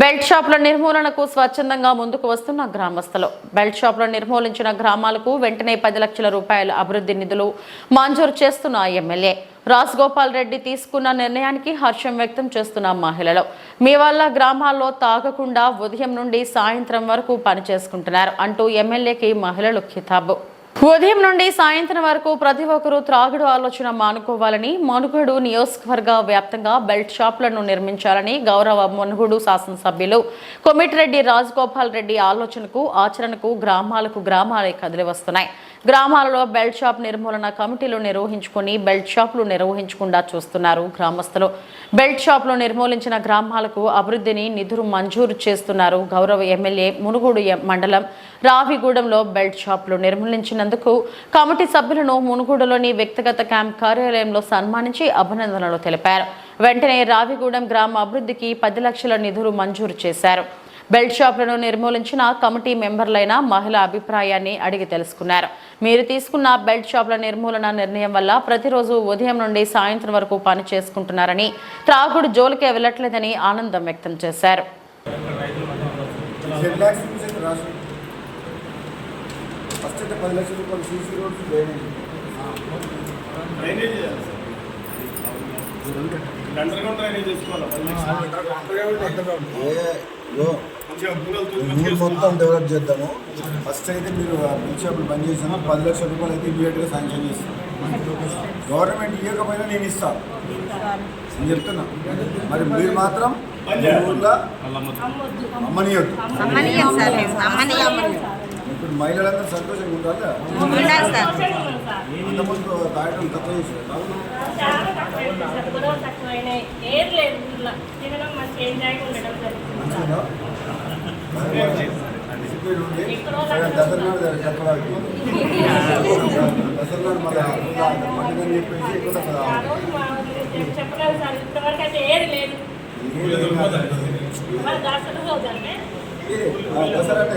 Belt షాపుల నిర్మూలనకు స్వచ్ఛందంగా ముందుకు వస్తున్న గ్రామస్తులు. బెల్ట్ షాపులను నిర్మూలించిన గ్రామాలకు వెంటనే పది లక్షల రూపాయల అభివృద్ధి నిధులు మంజూరు చేస్తున్న ఎమ్మెల్యే. రాజగోపాల్ రెడ్డి తీసుకున్న నిర్ణయానికి హర్షం వ్యక్తం చేస్తున్న మహిళలు. మీ వల్ల గ్రామాల్లో తాగకుండా ఉదయం నుండి సాయంత్రం వరకు పని చేసుకుంటున్నారు అంటూ ఎమ్మెల్యేకి మహిళలు ఖితాబు ఉదయం నుండి సాయంత్రం వరకు ప్రతి ఒక్కరూ త్రాగుడు ఆలోచన మానుకోవాలని మనుగడు నియోజకవర్గ వ్యాప్తంగా బెల్ట్ షాపులను నిర్మించాలని గౌరవ మునుగుడు శాసనసభ్యులు కొమిటిరెడ్డి రాజగోపాల్ రెడ్డి ఆలోచనకు ఆచరణకు గ్రామాలకు గ్రామాలే కదిలి వస్తున్నాయి. గ్రామాలలో బెల్ట్ షాప్ నిర్మూలన కమిటీలు నిర్వహించుకుని బెల్ట్ షాపులు నిర్వహించకుండా చూస్తున్నారు గ్రామస్తులు. బెల్ట్ షాపులు నిర్మూలించిన గ్రామాలకు అభివృద్ధిని నిధులు మంజూరు చేస్తున్నారు గౌరవ ఎమ్మెల్యే మునుగోడు మండలం రావిగూడెంలో బెల్ట్ షాపులు చేసినందుకు కమిటీ సభ్యులను మునుగూడలోని వ్యక్తిగత క్యాంప్ కార్యాలయంలో సన్మానించి అభినందనలు తెలిపారు. వెంటనే రావిగూడెం గ్రామ అభివృద్ధికి పది లక్షల నిధులు మంజూరు చేశారు. బెల్ట్ షాపులను నిర్మూలించిన కమిటీ మెంబర్లైన మహిళ అభిప్రాయాన్ని అడిగి తెలుసుకున్నారు. మీరు తీసుకున్న బెల్ట్ షాపుల నిర్మూలన నిర్ణయం వల్ల ప్రతిరోజు ఉదయం నుండి సాయంత్రం వరకు పని చేసుకుంటున్నారని త్రాగుడు జోలికే వెళ్ళట్లేదని ఆనందం వ్యక్తం చేశారు. ఫస్ట్ అయితే పది లక్షల రూపాయలు సీసీ రోడ్స్ డ్రైనేజ్ డ్రైనేజ్ మొత్తం డెవలప్ చేద్దాము. ఫస్ట్ అయితే మీరు బిల్ షాపులు బంద్ చేసాము పది లక్షల రూపాయలు అయితే ఇమీడియట్గా శాంక్షన్ చేస్తాను. గవర్నమెంట్ ఇవ్వకపోయినా నేను ఇస్తాను నేను చెప్తున్నా. మరి మీరు మాత్రం అమ్మనియొద్దు మహిళలందరూ సంతోషంగా ఉండాలి. అంతకుముందు తాగడం తక్కువ ఉంది దసరా దసరా మళ్ళీ పండుగని చెప్పేసి చెప్పలేదు సార్ ఇప్పటివరకు అయితే ఏది లేదు. మరి దాసరి అంటే